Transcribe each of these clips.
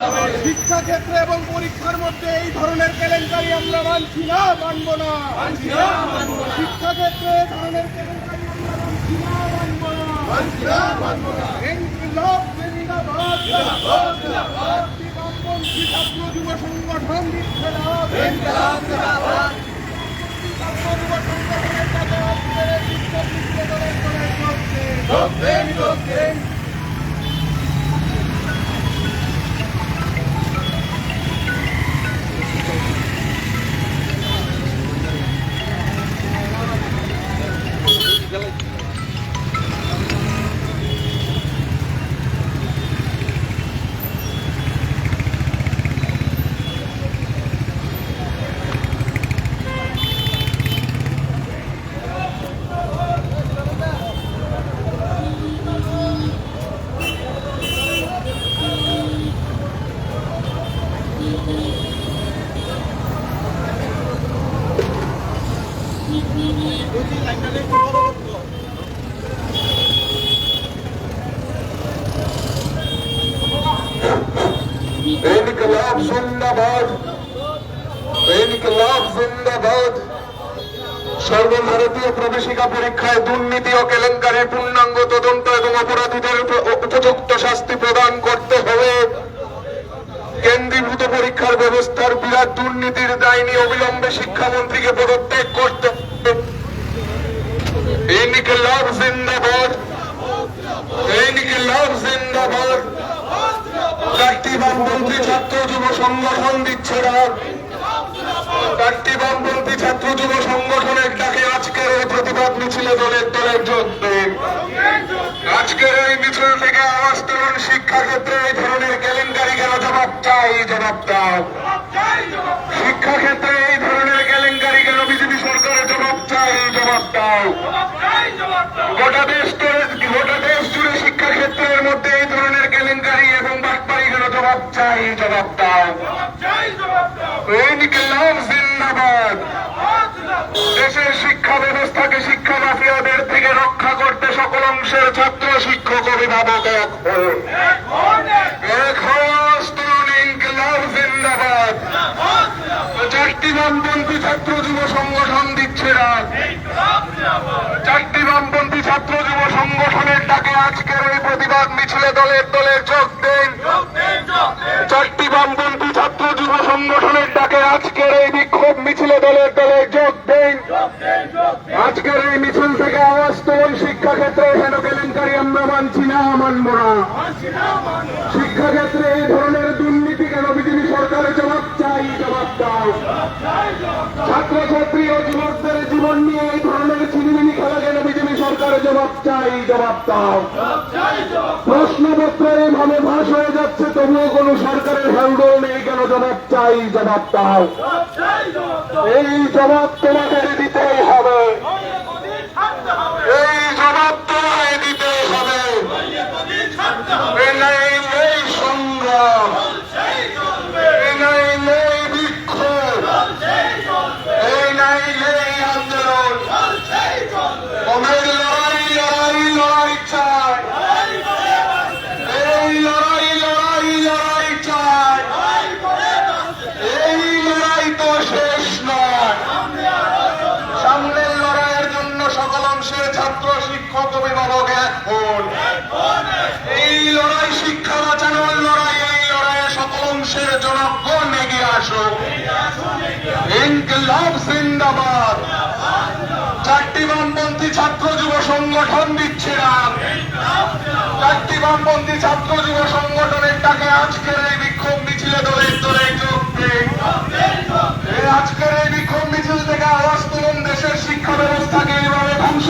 শিক্ষা ক্ষেত্রে এবং পরীক্ষার মধ্যে এই ধরনের কেলেঙ্কারি আমরা মানছি না মানব না। শিক্ষা ক্ষেত্রে এই ধরনের কেলেঙ্কারি সর্বভারতীয় প্রবেশিকা পরীক্ষায় দুর্নীতি ও কেলেঙ্কারির পূর্ণাঙ্গ তদন্ত এবং অপরাধীদের উপযুক্ত শাস্তি প্রদান করতে হবে। কেন্দ্রীভূত পরীক্ষার ব্যবস্থার বিরাট দুর্নীতির দায় নিয়ে অবিলম্বে শিক্ষামন্ত্রীকে পদত্যাগ করতে ইনকলাব জিন্দাবাদ। ইনকলাব জিন্দাবাদ। চারটি বামপন্থী ছাত্র যুব সংগঠন দিচ্ছে না। চারটি বামপন্থী ছাত্র যুব সংগঠনের ডাকে আজকের এই প্রতিবাদ মিছিলে দলের দলের দেন আজকের এই মিছিল থেকে আওয়াজ তুলুন, শিক্ষাক্ষেত্রে এই ধরনের কেলেঙ্কারি কেন জবাব চাই, জবাব দাও। শিক্ষাক্ষেত্রে এই ধরনের কেলেঙ্কারি কেন বিজেপি সরকারের জবাব চাই, জবাব দাও। গোটা দেশ গোটা দেশ জুড়ে শিক্ষাক্ষেত্রের জবাব চাই জবাব দাও ইনকিলাব জিন্দাবাদ। দেশের শিক্ষা ব্যবস্থাকে শিক্ষা মাফিয়াদের থেকে রক্ষা করতে সকল অংশের ছাত্র শিক্ষক অভিভাবক এক হন। এক হওয়াজ তুলুন ইনকিলাব জিন্দাবাদ। চারটি বামপন্থী ছাত্র যুব সংগঠন দিচ্ছে না চারটি বামপন্থী ছাত্র যুব সংগঠনের ডাকে আজকের এই প্রতিবাদ মিছিলে দলের দলের যোগ দেন। বামপন্থী ছাত্র যুব সংগঠনের ডাকে আজকের এই বিক্ষোভ মিছিলে দলের দলের যোগ দেন। আজকের এই মিছিল থেকে আওয়াজ তুলুন শিক্ষাক্ষেত্রে হেন কেলেঙ্কারি আমরা মানছি না, মানব না। শিক্ষাক্ষেত্রে এই ধরনের দুর্নীতি কেন বিজেপি সরকারের জবাব চাই, জবাব দাও। ছাত্রছাত্রী ও যুবকদের জীবন নিয়ে এই ধরনের ছিনিমিনি খেলা কেন বিজেপি সরকারের জবাব চাই, জবাব দাও। প্রশ্নপত্র ভাস হয়ে যাচ্ছে তবুও কোন সরকারের হ্যান্ডল নেই কেন জবাব চাই জবাব দাও। এই জবাব তোমাদের সকল ছাত্র, শিক্ষক, অভিভাবক এক হন এই লড়াই শিক্ষা বাঁচানোর লড়াই, এই লড়াইয়ে সকল অংশের জনগণ এগিয়ে আসো। ইনকলাব জিন্দাবাদ। চারটি বামপন্থী ছাত্র যুব সংগঠন দিচ্ছে না। চারটি বামপন্থী ছাত্র যুব সংগঠনের ডাকে আজকের এই বিক্ষোভ মিছিলে দলের দলে যোগ এই আজকের এই বিক্ষোভ মিছিল থেকে আওয়াজ তুলুন, দেশের শিক্ষা ব্যবস্থাকে এইভাবে ধ্বংস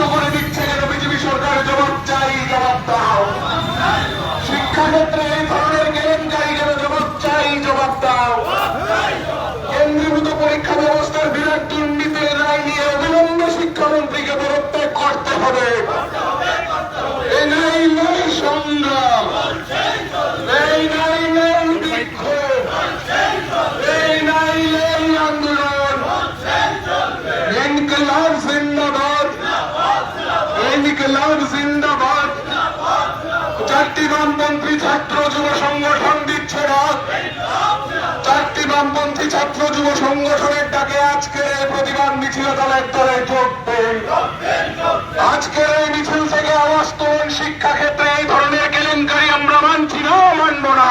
হবে। এই নাই নাই সংগ্রাম। এই নাই নাই বিক্ষোভ। এই নাই নাই আন্দোলন। ইনকলাব জিন্দাবাদ। ইনকলাব জিন্দাবাদ। চারটি বামপন্থী ছাত্র যুব সংগঠন দিচ্ছে না। চারটি বামপন্থী ছাত্র যুব সংগঠনের ডাকে আজকের এই প্রতিবাদ মিছিল দলের দলে যোগবেন আজকের এই মিছিল থেকে আওয়াজ তোলেন শিক্ষাক্ষেত্রে এই ধরনের কেলেঙ্কারি আমরা মানছি না, মানব না।